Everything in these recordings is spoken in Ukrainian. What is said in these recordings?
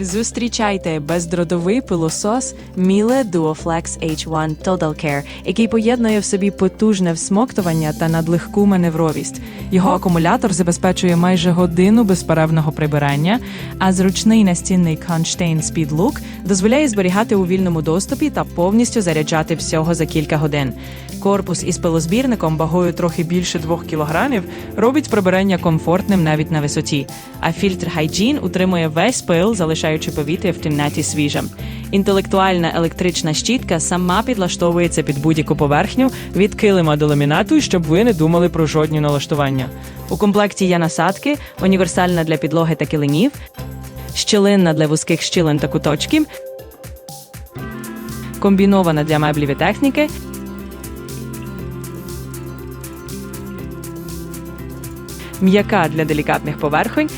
Зустрічайте бездротовий пилосос Miele Duoflex H1 Total Care, який поєднує в собі потужне всмоктування та надлегку маневровість. Його акумулятор забезпечує майже годину безперервного прибирання, а зручний настінний Constein Speed Look дозволяє зберігати у вільному доступі та повністю заряджати всього за кілька годин. Корпус із пилозбірником вагою трохи більше 2 кг робить прибирання комфортним навіть на висоті. А фільтр Hygiene утримує весь пил, залишаючи повітря в кімнаті свіжим. Інтелектуальна електрична щітка сама підлаштовується під будь-яку поверхню від килима до ламінату, щоб ви не думали про жодні налаштування. У комплекті є насадки, універсальна для підлоги та килимів, щілинна для вузьких щілин та куточків, комбінована для меблів і техніки. М'яка для делікатних поверхонь,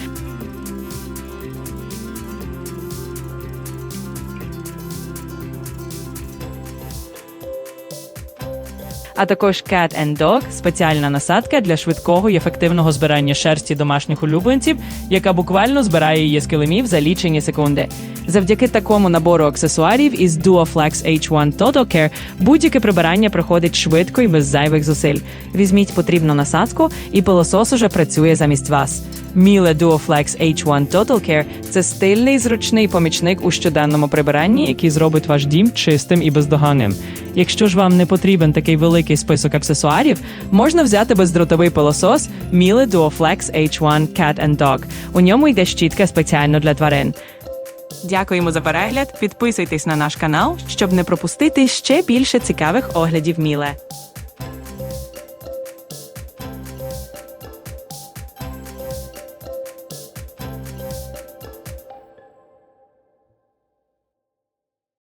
а також Cat and Dog – спеціальна насадка для швидкого і ефективного збирання шерсті домашніх улюбленців, яка буквально збирає її з килимів за лічені секунди. Завдяки такому набору аксесуарів із Duoflex H1 Total Care будь-яке прибирання проходить швидко і без зайвих зусиль. Візьміть потрібну насадку, і пилосос уже працює замість вас. Miele Duoflex H1 Total Care – це стильний зручний помічник у щоденному прибиранні, який зробить ваш дім чистим і бездоганним. Якщо ж вам не потрібен такий великий список аксесуарів, можна взяти бездротовий пилосос Miele Duoflex H1 Cat and Dog. У ньому йде щітка спеціально для тварин. Дякуємо за перегляд. Підписуйтесь на наш канал, щоб не пропустити ще більше цікавих оглядів Міле.